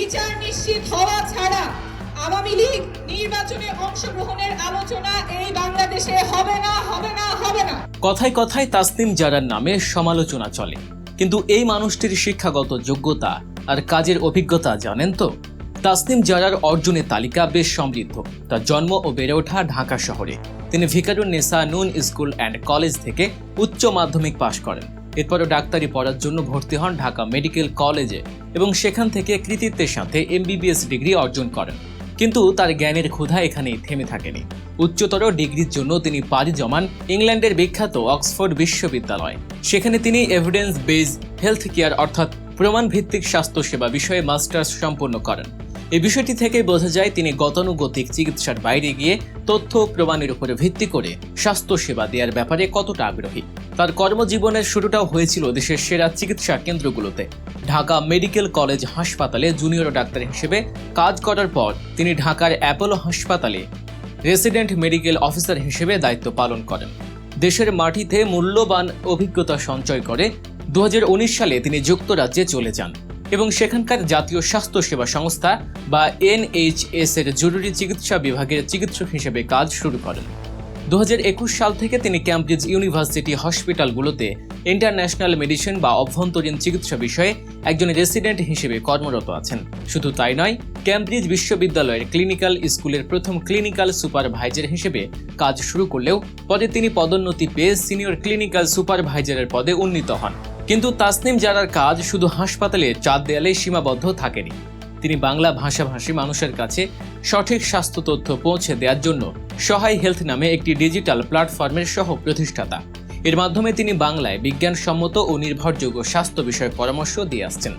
বিচার নিশ্চিত হওয়া ছাড়া আওয়ামী লীগ নির্বাচনে অংশগ্রহণের আলোচনা এই বাংলাদেশে হবে না হবে না হবে না। কথায় কথায় তাসনিম জারার নামে সমালোচনা চলে। কিন্তু এই মানুষটির শিক্ষাগত যোগ্যতা আর কাজের অভিজ্ঞতা জানেন তো? তাসনিম জারার অর্জনের তালিকা বেশ সমৃদ্ধ। তার জন্ম ও বেড়ে ওঠা ঢাকা শহরে। তিনি ভিকারুন নেসা নুন স্কুল অ্যান্ড কলেজ থেকে উচ্চ মাধ্যমিক পাশ করেন। এরপরও ডাক্তারি পড়ার জন্য ভর্তি হন ঢাকা মেডিকেল কলেজে এবং সেখান থেকে কৃতিত্বের সাথে এমবিবিএস ডিগ্রি অর্জন করেন। কিন্তু তার জ্ঞানের ক্ষুধা এখানেই থেমে থাকেনি। উচ্চতর ডিগ্রির জন্য তিনি পাড়ি জমান ইংল্যান্ডের বিখ্যাত অক্সফোর্ড বিশ্ববিদ্যালয়। সেখানে তিনি এভিডেন্স বেজ হেলথ কেয়ার অর্থাৎ প্রমাণ ভিত্তিক স্বাস্থ্যসেবা বিষয়ে মাস্টার্স সম্পন্ন করেন। এই বিষয়টি থেকে বোঝা যায় তিনি গতানুগতিক চিকিৎসার বাইরে গিয়ে তথ্য প্রমাণের উপরে ভিত্তি করে স্বাস্থ্যসেবা দেওয়ার ব্যাপারে কতটা আগ্রহী। তার কর্মজীবনের শুরুটাও হয়েছিল দেশের সেরা চিকিৎসা কেন্দ্রগুলোতে। ঢাকা মেডিকেল কলেজ হাসপাতালে জুনিয়র ডাক্তার হিসেবে কাজ করার পর তিনি ঢাকার অ্যাপোলো হাসপাতালে রেসিডেন্ট মেডিকেল অফিসার হিসেবে দায়িত্ব পালন করেন। দেশের মাটিতে মূল্যবান অভিজ্ঞতা সঞ্চয় করে দু হাজার উনিশ সালে তিনি যুক্তরাজ্যে চলে যান। এবং সেখানকার জাতীয় স্বাস্থ্য সেবা সংস্থা বা এনএইচএস এর জরুরি চিকিৎসা বিভাগের চিকিৎসক হিসেবে কাজ শুরু করেন। দু হাজার একুশ সাল থেকে তিনি ক্যামব্রিজ ইউনিভার্সিটি হসপিটালগুলোতে ইন্টারন্যাশনাল মেডিসিন বা অভ্যন্তরীণ চিকিৎসা বিষয়ে একজন রেসিডেন্ট হিসেবে কর্মরত আছেন। শুধু তাই নয়, ক্যামব্রিজ বিশ্ববিদ্যালয়ের ক্লিনিক্যাল স্কুলের প্রথম ক্লিনিক্যাল সুপারভাইজার হিসেবে কাজ শুরু করলেও পরে তিনি পদোন্নতি পেয়ে সিনিয়র ক্লিনিক্যাল সুপারভাইজারের পদে উন্নীত হন। কিন্তু তাসনিম জারার কাজ শুধু হাসপাতালে চার দেয়ালে সীমাবদ্ধ থাকেনি। তিনি বাংলা ভাষাভাষী মানুষের কাছে সঠিক স্বাস্থ্য তথ্য পৌঁছে দেওয়ার জন্য সহায় হেলথ নামে একটি ডিজিটাল প্ল্যাটফর্মের সহ প্রতিষ্ঠাতা এর মাধ্যমে তিনি বাংলায় বিজ্ঞানসম্মত ও নির্ভরযোগ্য স্বাস্থ্য বিষয়ে পরামর্শ দিয়ে আসছেন।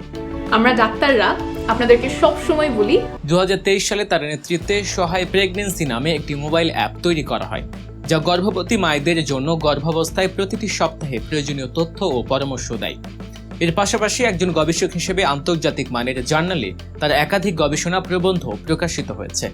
আমরা ডাক্তাররা আপনাদেরকে সব সময় বলি দু হাজার তেইশ সালে তার নেতৃত্বে সহায় প্রেগনেন্সি নামে একটি মোবাইল অ্যাপ তৈরি করা হয়। যা গর্ভবতী মায়েদের জন্য গর্ভাবস্থায় প্রতিটি সপ্তাহে প্রয়োজনীয় তথ্য ও পরামর্শ দেয়। এর পাশাপাশি একজন গবেষক হিসেবে আন্তর্জাতিক মানের জার্নালে তার একাধিক গবেষণা প্রবন্ধ প্রকাশিত হয়েছে।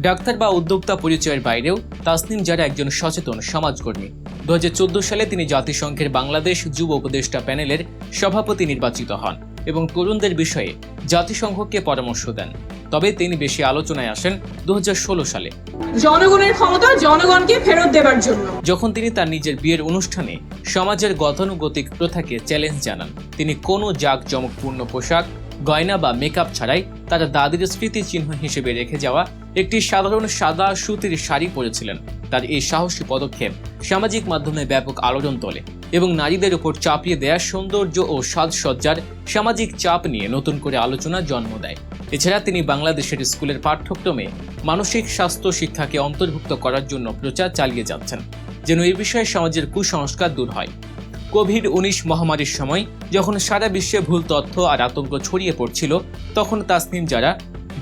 ডাক্তার বা উদ্যোক্তা পরিচয়ের বাইরেও তাসনিম যারা একজন সচেতন সমাজকর্মী। দু হাজার চোদ্দ সালে তিনি জাতিসংঘের বাংলাদেশ যুব উপদেষ্টা প্যানেলের সভাপতি নির্বাচিত হন এবং তরুণদের বিষয়ে জাতিসংঘকে পরামর্শ দেন। তবে তিনি বেশি আলোচনায় আসেন দু হাজার ষোলো সালে। জনগণের ক্ষমতা জনগণকে ফেরত দেবার জন্য। যখন তিনি তার নিজের বিয়ের অনুষ্ঠানে সমাজের গতানুগতিক প্রথাকে চ্যালেঞ্জ জানান তিনি কোনো জাঁকজমকপূর্ণ পোশাক গয়না বা মেকআপ ছাড়াই তার দাদির স্মৃতিচিহ্ন হিসেবে রেখে যাওয়া একটি সাধারণ সাদা সুতির শাড়ি পরেছিলেন। তার এই সাহসী পদক্ষেপ সামাজিক মাধ্যমে ব্যাপক আলোড়ন তোলে এবং নারীদের উপর চাপিয়ে দেয়া সৌন্দর্য ও সাজসজ্জার সামাজিক চাপ নিয়ে নতুন করে আলোচনা জন্ম দেয়। এছাড়া তিনি বাংলাদেশের স্কুলের পাঠ্যক্রমে মানসিক স্বাস্থ্য শিক্ষাকে অন্তর্ভুক্ত করার জন্য প্রচার চালিয়ে যাচ্ছেন, যেন এই বিষয়ে সমাজের কুসংস্কার দূর হয়। কোভিড উনিশ মহামারীর সময় যখন সারা বিশ্বে ভুল তথ্য আর আতঙ্ক ছড়িয়ে পড়ছিল, তখন তাসনিম যারা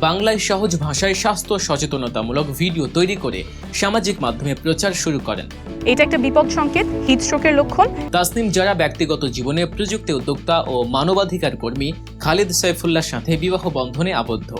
বাংলায় সহজ ভাষায় স্বাস্থ্য সচেতনতামূলক ভিডিও তৈরি করে সামাজিক মাধ্যমে প্রচার শুরু করেন। এটা একটা বিপদ সংকেত হিটস্ট্রোকের লক্ষণ। তাসনিম যারা ব্যক্তিগত জীবনে প্রযুক্তি উদ্যোক্তা ও মানবাধিকার কর্মী খালিদ সাইফুল্লাহর সাথে বিবাহ বন্ধনে আবদ্ধ।